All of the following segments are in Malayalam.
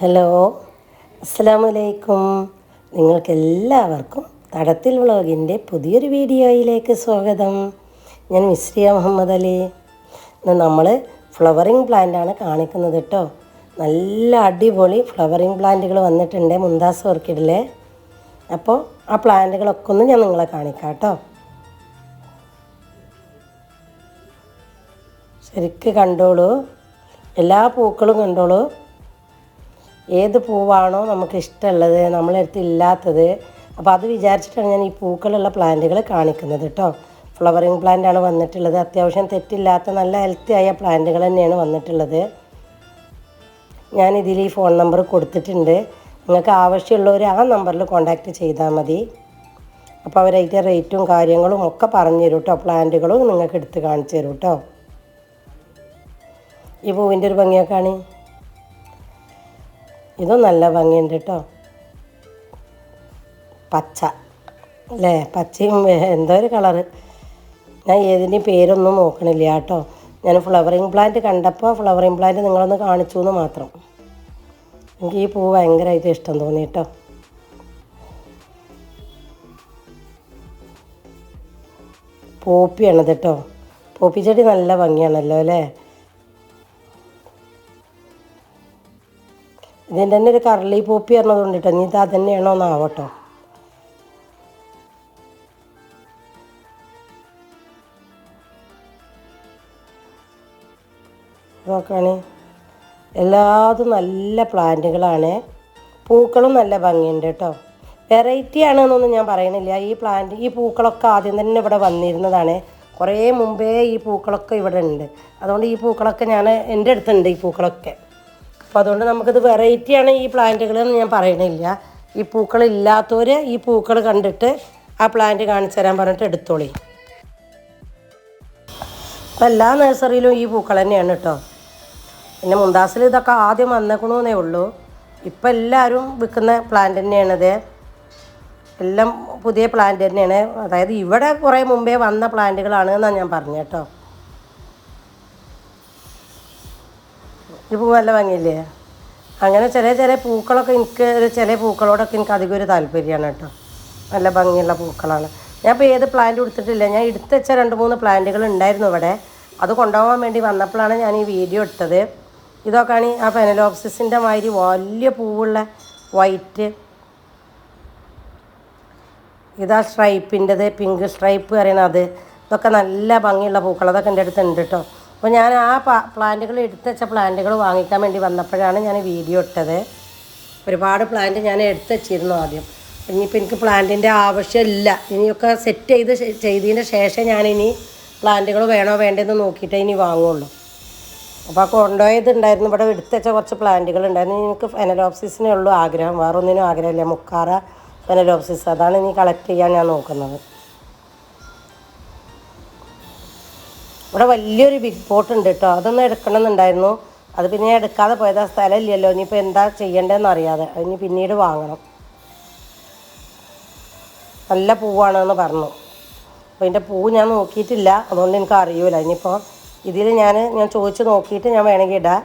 ഹലോ അസ്സാമലൈക്കും നിങ്ങൾക്കെല്ലാവർക്കും തടത്തിൽ വ്ളോഗിന്റെ പുതിയൊരു വീഡിയോയിലേക്ക് സ്വാഗതം. ഞാൻ മിസ്രിയ മുഹമ്മദ് അലി. ഇന്ന് നമ്മൾ ഫ്ലവറിങ് പ്ലാന്റാണ് കാണിക്കുന്നത് കേട്ടോ. നല്ല അടിപൊളി ഫ്ലവറിങ് പ്ലാന്റുകൾ വന്നിട്ടുണ്ട് മുന്താസ് ഓർക്കിഡിൽ അപ്പോൾ ആ പ്ലാന്റുകളൊക്കെ ഒന്ന് ഞാൻ നിങ്ങളെ കാണിക്കാം കേട്ടോ. ശരിക്ക് കണ്ടോളൂ. എല്ലാ പൂക്കളും കണ്ടോളൂ. ഏത് പൂവാണോ നമുക്ക് ഇഷ്ടമുള്ളത് നമ്മളെ അടുത്ത് ഇല്ലാത്തത്. അപ്പോൾ അത് വിചാരിച്ചിട്ടാണ് ഞാൻ ഈ പൂക്കളുള്ള പ്ലാന്റുകൾ കാണിക്കുന്നത് കേട്ടോ. ഫ്ലവറിങ് പ്ലാന്റാണ് വന്നിട്ടുള്ളത്. അത്യാവശ്യം തെറ്റില്ലാത്ത നല്ല ഹെൽത്തി ആയ പ്ലാന്റുകൾ തന്നെയാണ് വന്നിട്ടുള്ളത്. ഞാൻ ഇതിൽ ഈ ഫോൺ നമ്പർ കൊടുത്തിട്ടുണ്ട്. നിങ്ങൾക്ക് ആവശ്യമുള്ളവർ ആ നമ്പറിൽ കോൺടാക്റ്റ് ചെയ്താൽ മതി. അപ്പോൾ അവരതിന്റെ റേറ്റും കാര്യങ്ങളും ഒക്കെ പറഞ്ഞു തരും കേട്ടോ. പ്ലാന്റുകളും നിങ്ങൾക്ക് എടുത്ത് കാണിച്ചു തരും കേട്ടോ. ഈ പൂവിന്റെ ഒരു ഭംഗിയൊക്കെ കാണി. ഇതും നല്ല ഭംഗിയുണ്ട് കേട്ടോ. പച്ച അല്ലേ? പച്ചയും എന്തോ ഒരു കളറ് ഞാൻ ഏതിന്റെയും പേരൊന്നും നോക്കണില്ല കേട്ടോ. ഞാൻ ഫ്ലവറിങ് പ്ലാന്റ് കണ്ടപ്പോൾ ഫ്ലവറിങ് പ്ലാന്റ് നിങ്ങളൊന്ന് കാണിച്ചു എന്ന് മാത്രം. എനിക്ക് ഈ പൂ ഭയങ്കരമായിട്ട് ഇഷ്ടം തോന്നി കേട്ടോ. പോപ്പിയാണത് കേട്ടോ. പോപ്പി ചെടി നല്ല ഭംഗിയാണല്ലോ അല്ലേ? ഇതിന്റെ തന്നെ ഒരു കറളി പോപ്പി പറഞ്ഞതുകൊണ്ട് കേട്ടോ നീ ഇത് അതന്നെയാണോ എന്നാവട്ടോ. നോക്കാണ്. എല്ലാതും നല്ല പ്ലാന്റുകളാണ്. പൂക്കളും നല്ല ഭംഗിയുണ്ട് കേട്ടോ. വെറൈറ്റി ആണെന്നൊന്നും ഞാൻ പറയണില്ല. ഈ പ്ലാന്റ് ഈ പൂക്കളൊക്കെ ആദ്യം തന്നെ ഇവിടെ വന്നിരുന്നതാണ്. കുറേ മുമ്പേ ഈ പൂക്കളൊക്കെ ഇവിടെ ഉണ്ട്. അതുകൊണ്ട് ഈ പൂക്കളൊക്കെ ഞാൻ എന്റെ അടുത്തുണ്ട് ഈ പൂക്കളൊക്കെ. അപ്പോൾ അതുകൊണ്ട് നമുക്കിത് വെറൈറ്റിയാണ് ഈ പ്ലാന്റുകൾ എന്ന് ഞാൻ പറയണില്ല. ഈ പൂക്കളില്ലാത്തവർ ഈ പൂക്കൾ കണ്ടിട്ട് ആ പ്ലാന്റ് കാണിച്ചു തരാൻ പറഞ്ഞിട്ട് എടുത്തോളി. അപ്പം എല്ലാ നഴ്സറിയിലും ഈ പൂക്കൾ തന്നെയാണ് കേട്ടോ പിന്നെ മുന്താസിൽ ഇതൊക്കെ ആദ്യം വന്നേക്കണമെന്നേ ഉള്ളൂ. ഇപ്പം എല്ലാവരും വിൽക്കുന്ന പ്ലാന്റ് തന്നെയാണിത് എല്ലാം പുതിയ പ്ലാന്റ് തന്നെയാണ്. അതായത് ഇവിടെ കുറേ മുമ്പേ വന്ന പ്ലാന്റുകളാണ് എന്നാണ് ഞാൻ പറഞ്ഞു കേട്ടോ ഈ പൂ നല്ല ഭംഗിയില്ലേ? അങ്ങനെ ചെറിയ ചെറിയ പൂക്കളൊക്കെ എനിക്ക് ഒരു ചില പൂക്കളോടൊക്കെ എനിക്ക് അധികം ഒരു താല്പര്യമാണ് കേട്ടോ. നല്ല ഭംഗിയുള്ള പൂക്കളാണ്. ഞാൻ ഇപ്പോൾ ഏത് പ്ലാന്റ് എടുത്തിട്ടില്ല ഞാൻ എടുത്ത് വെച്ച രണ്ട് മൂന്ന് പ്ലാന്റുകൾ ഉണ്ടായിരുന്നു ഇവിടെ. അത് കൊണ്ടുപോകാൻ വേണ്ടി വന്നപ്പോഴാണ് ഞാൻ ഈ വീഡിയോ ഇട്ടത് ഇതൊക്കെയാണ് ആ ഫെനലോപ്സിസിന്റെ മാതിരി വലിയ പൂവുള്ള വൈറ്റ് ഇതാ സ്ട്രൈപ്പിന്റെത് പിങ്ക് സ്ട്രൈപ്പ് പറയുന്നത്. ഇതൊക്കെ നല്ല ഭംഗിയുള്ള പൂക്കൾ. അതൊക്കെ എന്റെ അടുത്ത് ഉണ്ട് കേട്ടോ. അപ്പോൾ ഞാൻ ആ പ്ലാന്റുകൾ എടുത്ത് വെച്ച പ്ലാന്റുകൾ വാങ്ങിക്കാൻ വേണ്ടി വന്നപ്പോഴാണ് ഞാൻ വീഡിയോ ഇട്ടത്. ഒരുപാട് പ്ലാന്റ് ഞാൻ എടുത്തു വെച്ചിരുന്നു ആദ്യം. ഇനിയിപ്പോൾ എനിക്ക് പ്ലാന്റിന്റെ ആവശ്യമില്ല. ഇനിയൊക്കെ സെറ്റ് ചെയ്ത് ചെയ്തതിന്റെ ശേഷം ഞാനിനി പ്ലാന്റുകൾ വേണോ വേണ്ടെന്ന് നോക്കിയിട്ടേ ഇനി വാങ്ങുള്ളൂ. അപ്പോൾ ആ കൊണ്ടുപോയത് ഉണ്ടായിരുന്നു. ഇവിടെ എടുത്ത് വെച്ച കുറച്ച് പ്ലാന്റുകൾ ഉണ്ടായിരുന്നു. എനിക്ക് ഫെനലോപ്സിസിനേ ഉള്ളൂ ആഗ്രഹം. വേറൊന്നിനും ആഗ്രഹമില്ല. Mokara phalaenopsis. അതാണ് ഇനി കളക്ട് ചെയ്യാൻ ഞാൻ നോക്കുന്നത്. ഇവിടെ വലിയൊരു ബിഗ് പോട്ട് ഉണ്ട് കേട്ടോ അതൊന്നും എടുക്കണമെന്നുണ്ടായിരുന്നു. അത് പിന്നെ എടുക്കാതെ പോയത്. ആ സ്ഥലമില്ലല്ലോ. ഇനിയിപ്പോൾ എന്താ ചെയ്യേണ്ടതെന്ന് അറിയാതെ. അതിന് പിന്നീട് വാങ്ങണം. നല്ല പൂവാണെന്ന് പറഞ്ഞു. അപ്പോൾ ഇതിന്റെ പൂ ഞാൻ നോക്കിയിട്ടില്ല. അതുകൊണ്ട് എനിക്ക് അറിയൂല. ഇനിയിപ്പോൾ ഇതിൽ ഞാൻ ഞാൻ ചോദിച്ച് നോക്കിയിട്ട് ഞാൻ വേണമെങ്കിൽ ഇടാം.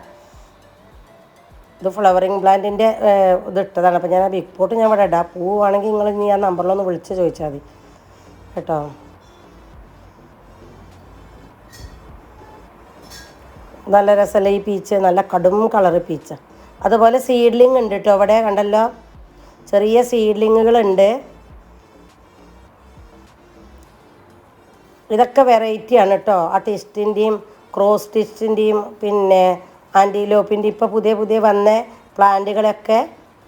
ഇത് ഫ്ലവറിങ് പ്ലാന്റിന്റെ ഇത് ഇട്ടതാണ്. അപ്പോൾ ഞാൻ ആ ബിഗ് പോട്ട് ഞാൻ ഇവിടെ ഇടാം. പൂവാണെങ്കിൽ നിങ്ങൾ ഇനി ആ നമ്പറിലൊന്ന് വിളിച്ച് ചോദിച്ചാൽ മതി. കേട്ടോ? നല്ല രസമല്ല ഈ പീച്ച് നല്ല കടും കളർ പീച്ച അതുപോലെ സീഡ്ലിംഗ് ഉണ്ട് കേട്ടോ അവിടെ കണ്ടല്ലോ? ചെറിയ സീഡ്ലിങ്ങുകളുണ്ട് ഇതൊക്കെ വെറൈറ്റിയാണ് കേട്ടോ ആ ടിസ്റ്റിന്റെയും ക്രോസ് ടിസ്റ്റിന്റെയും പിന്നെ ആന്റിലോപ്പിന്റെ ഇപ്പോൾ പുതിയ പുതിയ വന്ന പ്ലാന്റുകളൊക്കെ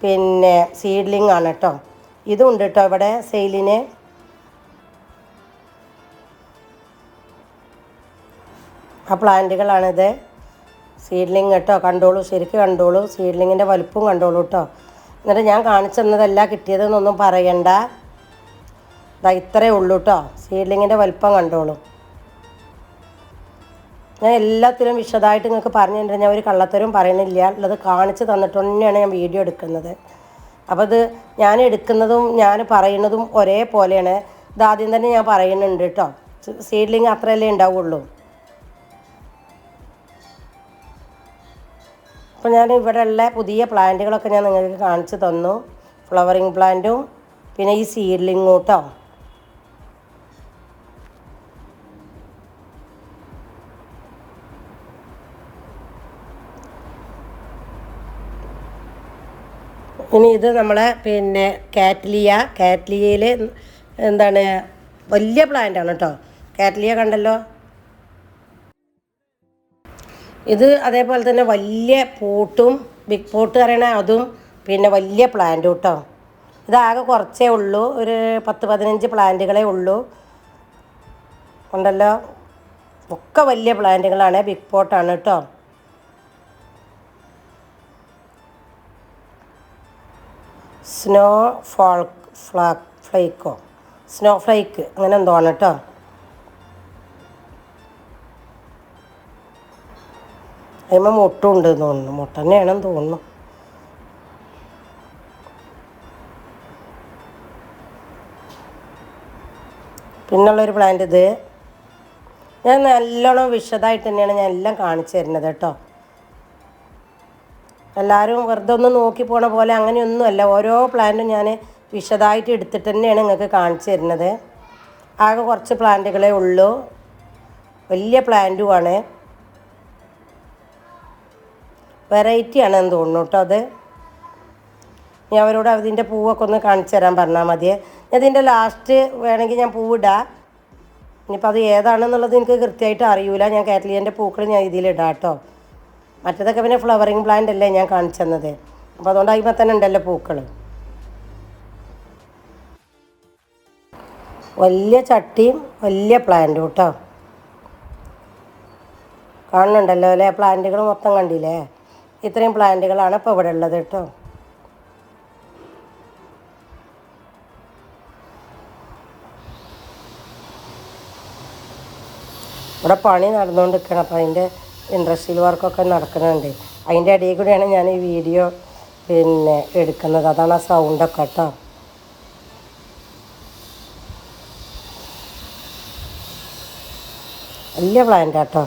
പിന്നെ സീഡ്ലിംഗ് ആണ് കേട്ടോ ഇതും ഉണ്ട് കേട്ടോ ഇവിടെ സെയിലിന് ആ പ്ലാന്റുകളാണിത് സീഡ്ലിംഗ് കേട്ടോ കണ്ടോളൂ ശരിക്കും കണ്ടോളൂ. സീഡ്ലിങ്ങിന്റെ വലുപ്പം കണ്ടോളൂ കേട്ടോ. എന്നിട്ട് ഞാൻ കാണിച്ചു തന്നതല്ല കിട്ടിയതെന്നൊന്നും പറയണ്ട. ഇതാ ഇത്രയേ ഉള്ളൂ കേട്ടോ. സീഡ്ലിങ്ങിന്റെ വലുപ്പം കണ്ടോളൂ. ഞാൻ എല്ലാത്തിലും വിശദമായിട്ട് നിങ്ങൾക്ക് പറഞ്ഞു ഞാൻ ഒരു കള്ളത്തരവും പറയുന്നില്ല. ഉള്ളത് കാണിച്ച് തന്നിട്ട് തന്നെയാണ് ഞാൻ വീഡിയോ എടുക്കുന്നത്. അപ്പോൾ ഇത് ഞാൻ എടുക്കുന്നതും ഞാൻ പറയുന്നതും ഒരേപോലെയാണ്. പോലെയാണ് ആദ്യം തന്നെ ഞാൻ പറയുന്നുണ്ട് കേട്ടോ. സീഡ്ലിങ് അത്രയല്ലേ ഉണ്ടാവുള്ളൂ. അപ്പോൾ ഞാൻ ഇവിടെ ഉള്ള പുതിയ പ്ലാന്റുകളൊക്കെ ഞാൻ നിങ്ങൾക്ക് കാണിച്ചു തന്നു. ഫ്ലവറിങ് പ്ലാന്റും പിന്നെ ഈ സീഡ്ലിങ്ങും കേട്ടോ ഇനി ഇത് നമ്മളെ പിന്നെ കാറ്റ്ലിയ. കാറ്റ്ലിയയിൽ എന്താണ് വലിയ പ്ലാന്റ് ആണ് കേട്ടോ കാറ്റ്ലിയ കണ്ടല്ലോ? ഇത് അതേപോലെ തന്നെ വലിയ പോട്ടും ബിഗ് പോട്ട് പറയണ അതും പിന്നെ വലിയ പ്ലാന്റും കേട്ടോ ഇതാകെ കുറച്ചേ ഉള്ളൂ ഒരു പത്ത് പതിനഞ്ച് പ്ലാന്റുകളേ ഉള്ളൂ. ഉണ്ടല്ലോ? ഒക്കെ വലിയ പ്ലാന്റുകളാണ് ബിഗ് പോട്ടാണ് കേട്ടോ സ്നോ ഫോൾ ഫ്ലാ ഫ്ലൈക്കോ സ്നോ ഫ്ലൈക്ക് അങ്ങനെ എന്തോ ആണ് കേട്ടോ അതിന്മേൽ എന്ന് തോന്നുന്നു. മുട്ട തന്നെയാണെന്ന് തോന്നുന്നു. പിന്നുള്ളൊരു പ്ലാന്റ് ഇത്. ഞാൻ നല്ലോണം വിശദമായിട്ട് തന്നെയാണ് ഞാൻ എല്ലാം കാണിച്ചു തരുന്നത് കേട്ടോ. എല്ലാവരും വെറുതെ ഒന്ന് നോക്കി പോണ പോലെ അങ്ങനെയൊന്നുമല്ല. ഓരോ പ്ലാന്റും ഞാൻ വിശദമായിട്ട് എടുത്തിട്ട് തന്നെയാണ് നിങ്ങൾക്ക് കാണിച്ചു തരുന്നത്. ആകെ കുറച്ച് പ്ലാന്റുകളേ ഉള്ളൂ. വലിയ പ്ലാന്റുമാണ് വെറൈറ്റി ആണെന്ന് തോന്നുന്നു കേട്ടോ അത്. ഞാൻ അവരോട് അതിന്റെ പൂവൊക്കെ ഒന്ന് കാണിച്ചു തരാൻ പറഞ്ഞാൽ മതിയെ ഇതിന്റെ ലാസ്റ്റ് വേണമെങ്കിൽ ഞാൻ പൂവിടാം. ഇനിയിപ്പോൾ അത് ഏതാണെന്നുള്ളത് എനിക്ക് കൃത്യമായിട്ട് അറിയൂല. ഞാൻ കാറ്റലിയന്റെ പൂക്കൾ ഞാൻ ഇതിലിടാം കേട്ടോ. മറ്റേതൊക്കെ പിന്നെ ഫ്ലവറിങ് പ്ലാന്റ് അല്ലേ ഞാൻ കാണിച്ചു തന്നത്. അപ്പോൾ അതുകൊണ്ട് അതിമ്പോൾ തന്നെ ഉണ്ടല്ലോ പൂക്കൾ. വലിയ ചട്ടിയും വലിയ പ്ലാന്റും കേട്ടോ. കാണുന്നുണ്ടല്ലോ അല്ലേ? പ്ലാന്റുകൾ മൊത്തം കണ്ടില്ലേ? ഇത്രയും പ്ലാന്റുകളാണ് ഇപ്പോൾ ഇവിടെ ഉള്ളത് കേട്ടോ. ഇവിടെ പണി നടന്നുകൊണ്ട് നിൽക്കണം അപ്പോൾ അതിന്റെ ഇൻഡസ്ട്രിയൽ വർക്കൊക്കെ നടക്കുന്നുണ്ട്. അതിന്റെ ഇടയിൽ കൂടിയാണ് ഞാൻ ഈ വീഡിയോ പിന്നെ എടുക്കുന്നത്. അതാണ് ആ സൗണ്ടൊക്കെ കേട്ടോ. വലിയ പ്ലാന്റ് കേട്ടോ.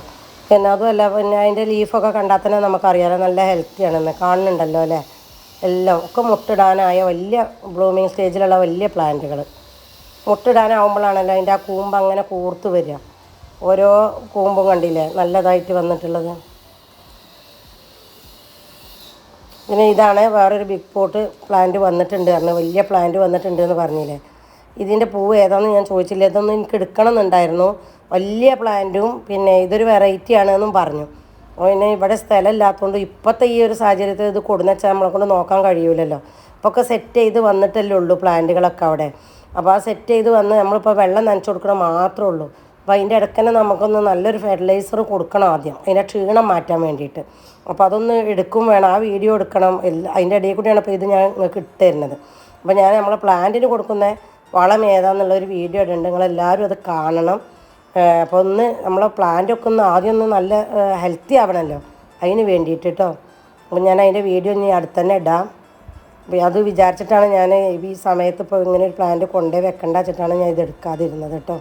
പിന്നെ അതുമല്ല പിന്നെ അതിന്റെ ലീഫൊക്കെ കണ്ടാൽ തന്നെ നമുക്കറിയാലോ നല്ല ഹെൽത്തിയാണെന്ന് കാണുന്നുണ്ടല്ലോ അല്ലേ? എല്ലാം ഒക്കെ മുട്ടിടാനായ വലിയ ബ്ലൂമിങ് സ്റ്റേജിലുള്ള വലിയ പ്ലാന്റുകൾ മുട്ടിടാനാവുമ്പോഴാണല്ലോ അതിന്റെ ആ കൂമ്പ് അങ്ങനെ കൂർത്ത് വരിക. ഓരോ കൂമ്പും കണ്ടില്ലേ നല്ലതായിട്ട് വന്നിട്ടുള്ളത്. പിന്നെ ഇതാണ് വേറൊരു ബിഗ് പോട്ട് പ്ലാന്റ് വന്നിട്ടുണ്ട് പറഞ്ഞു വലിയ പ്ലാന്റ് വന്നിട്ടുണ്ട് എന്ന് പറഞ്ഞില്ലേ? ഇതിന്റെ പൂവ് ഏതാണെന്ന് ഞാൻ ചോദിച്ചില്ല. ഇതൊന്നും എനിക്ക് എടുക്കണം എന്നുണ്ടായിരുന്നു വലിയ പ്ലാന്റും പിന്നെ ഇതൊരു വെറൈറ്റി ആണെന്നും പറഞ്ഞു. പിന്നെ ഇവിടെ സ്ഥലമില്ലാത്തതുകൊണ്ട് ഇപ്പോഴത്തെ ഈ ഒരു സാഹചര്യത്തിൽ ഇത് കൊടുന്നെച്ചാൽ നമ്മളെ കൊണ്ട് നോക്കാൻ കഴിയൂലല്ലോ. അപ്പോൾ ഒക്കെ സെറ്റ് ചെയ്ത് വന്നിട്ടല്ലേ ഉള്ളൂ പ്ലാന്റുകളൊക്കെ അവിടെ. അപ്പോൾ ആ സെറ്റ് ചെയ്ത് വന്ന് നമ്മളിപ്പോൾ വെള്ളം നനച്ചു കൊടുക്കണം മാത്രമേ ഉള്ളൂ. അപ്പോൾ അതിന്റെ ഇടയ്ക്ക് തന്നെ നമുക്കൊന്ന് നല്ലൊരു ഫെർട്ടിലൈസർ കൊടുക്കണം ആദ്യം. അതിന്റെ ക്ഷീണം മാറ്റാൻ വേണ്ടിയിട്ട്. അപ്പോൾ അതൊന്ന് എടുക്കും വേണം. ആ വീഡിയോ എടുക്കണം. എല്ലാ അതിന്റെ ഇടയിൽ കൂടിയാണ് ഇപ്പോൾ ഇത് ഞാൻ നിങ്ങൾക്ക് ഇട്ട് തരുന്നത്. അപ്പോൾ ഞാൻ നമ്മളെ പ്ലാന്റിന് കൊടുക്കുന്ന വളം ഏതാന്നുള്ളൊരു വീഡിയോ ഇടുന്നുണ്ട്. നിങ്ങളെല്ലാവരും അത് കാണണം. അപ്പോൾ ഒന്ന് നമ്മളെ പ്ലാന്റൊക്കെ ഒന്ന് ആദ്യം ഒന്ന് നല്ല ഹെൽത്തി ആവണമല്ലോ അതിന് വേണ്ടിയിട്ട് കേട്ടോ അപ്പോൾ ഞാൻ അതിന്റെ വീഡിയോ ഇനി അടുത്ത് തന്നെ ഇടാം. അത് വിചാരിച്ചിട്ടാണ് ഞാൻ ഈ സമയത്ത് ഇപ്പോൾ ഇങ്ങനെ ഒരു പ്ലാന്റ് കൊണ്ടേ വെക്കണ്ട വെച്ചിട്ടാണ് ഞാൻ ഇത് എടുക്കാതിരുന്നത് കേട്ടോ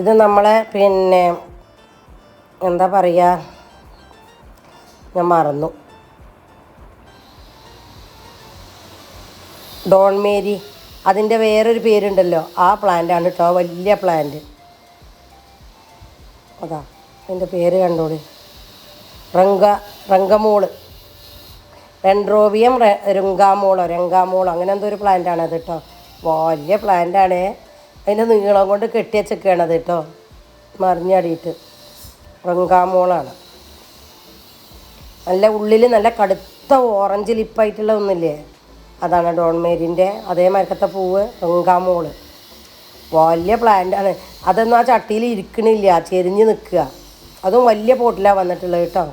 ഇത് നമ്മളെ പിന്നെ എന്താ പറയുക ഞാൻ മറന്നു. ഡോൺ മേരി അതിന്റെ വേറൊരു പേരുണ്ടല്ലോ. ആ പ്ലാന്റാണ് കേട്ടോ വലിയ പ്ലാന്റ്. അതാ അതിന്റെ പേര് കണ്ടോളി. റങ്ക റങ്കമൂൾ റെൻഡ്രോവിയം രംഗാമോളോ രംഗാമോളോ. അങ്ങനെ എന്തോ ഒരു പ്ലാന്റാണ് അത് കേട്ടോ വലിയ പ്ലാന്റാണ്. അതിന്റെ നീളം കൊണ്ട് കെട്ടിവെച്ചൊക്കെയാണ് അത് കേട്ടോ മറിഞ്ഞടിയിട്ട്. റംഗാമോളാണ് നല്ല ഉള്ളിൽ നല്ല കടുത്ത ഓറഞ്ച് ലിപ്പായിട്ടുള്ള ഒന്നില്ലേ? അതാണ് ഡോൺ മേരിന്റെ അതേ മരക്കത്തെ പൂവ് വെങ്കാമോൾ വലിയ പ്ലാന്റാണ് അതൊന്നും ആ ചട്ടിയിൽ ഇരിക്കണില്ല ചെരിഞ്ഞ് നിൽക്കുക അതും വലിയ പോട്ടിലാണ് വന്നിട്ടുള്ളത് കേട്ടോ.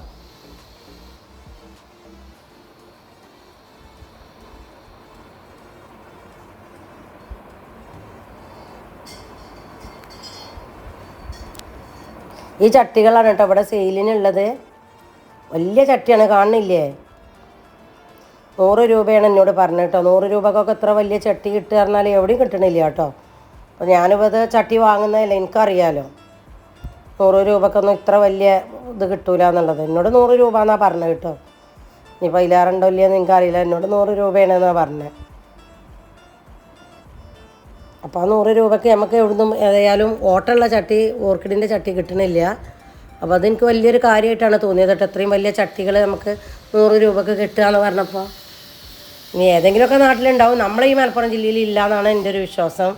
ഈ ചട്ടികളാണ് കേട്ടോ ഇവിടെ സെയിലിനുള്ളത് വലിയ ചട്ടിയാണ് കാണുന്നില്ലേ? നൂറ് രൂപയാണ് എന്നോട് പറഞ്ഞത് കേട്ടോ. നൂറ് രൂപക്കൊക്കെ എത്ര വലിയ ചട്ടി കിട്ടുക പറഞ്ഞാൽ എവിടെയും കിട്ടണില്ല കേട്ടോ. അപ്പോൾ ഞാനിപ്പോൾ ഇത് ചട്ടി വാങ്ങുന്നതല്ല എനിക്കറിയാലോ. നൂറ് രൂപക്കൊന്നും ഇത്ര വലിയ ഇത് കിട്ടൂല എന്നുള്ളത്. എന്നോട് നൂറ് രൂപ എന്നാണ് പറഞ്ഞത് കേട്ടോ. ഇനിയിപ്പോൾ അതിലേറുണ്ടോ ഇല്ലയെന്ന് എനിക്കറിയില്ല. എന്നോട് നൂറ് രൂപയാണെന്നാണ് പറഞ്ഞത്. അപ്പോൾ ആ നൂറ് രൂപയ്ക്ക് നമുക്ക് എവിടുന്നും ഏതായാലും ഓട്ടമുള്ള ചട്ടി ഓർക്കിഡിന്റെ ചട്ടി കിട്ടണില്ല. അപ്പോൾ അതെനിക്ക് വലിയൊരു കാര്യമായിട്ടാണ് തോന്നിയത് കേട്ടോ. ഇത്രയും വലിയ ചട്ടികൾ നമുക്ക് നൂറ് രൂപക്ക് കിട്ടുക എന്ന് പറഞ്ഞപ്പോൾ ഇനി ഏതെങ്കിലുമൊക്കെ നാട്ടിലുണ്ടാവും. നമ്മളെ ഈ മലപ്പുറം ജില്ലയിൽ ഇല്ല എന്നാണ് എന്റെ ഒരു വിശ്വാസം.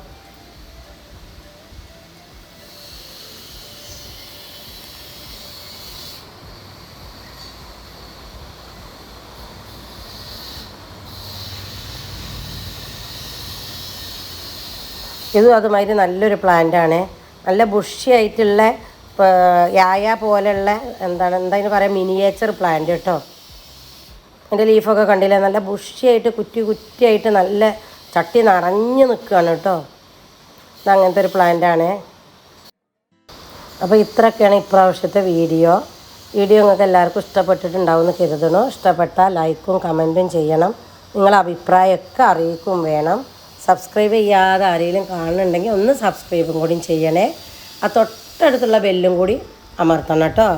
ഇതും അതുമാതിരി നല്ലൊരു പ്ലാന്റാണ് നല്ല ബുഷി ആയിട്ടുള്ള ഇപ്പൊ യായ പോലെയുള്ള എന്താണ് എന്താ പറയുക പറയാം മിനിയേച്ചർ പ്ലാന്റ് കേട്ടോ. എന്റെ ലീഫൊക്കെ കണ്ടില്ലേ? നല്ല ബുഷിയായിട്ട് കുറ്റി കുറ്റിയായിട്ട് നല്ല ചട്ടി നിറഞ്ഞു നിൽക്കുകയാണ് കേട്ടോ. ഇത് അങ്ങനത്തെ ഒരു പ്ലാന്റാണ് അപ്പോൾ ഇത്രയൊക്കെയാണ് ഇപ്രാവശ്യത്തെ വീഡിയോ. വീഡിയോ നിങ്ങൾക്ക് എല്ലാവർക്കും ഇഷ്ടപ്പെട്ടിട്ടുണ്ടാവും എന്ന് കരുതണു ഇഷ്ടപ്പെട്ടാൽ ലൈക്കും കമന്റും ചെയ്യണം. നിങ്ങളെ അഭിപ്രായമൊക്കെ അറിയിക്കും വേണം. സബ്സ്ക്രൈബ് ചെയ്യാതെ ആരെങ്കിലും കാണുന്നുണ്ടെങ്കിൽ ഒന്ന് സബ്സ്ക്രൈബും കൂടി ചെയ്യണേ. ആ തൊട്ടടുത്തുള്ള ബെല്ലും കൂടി അമർത്തണം കേട്ടോ.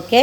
Okay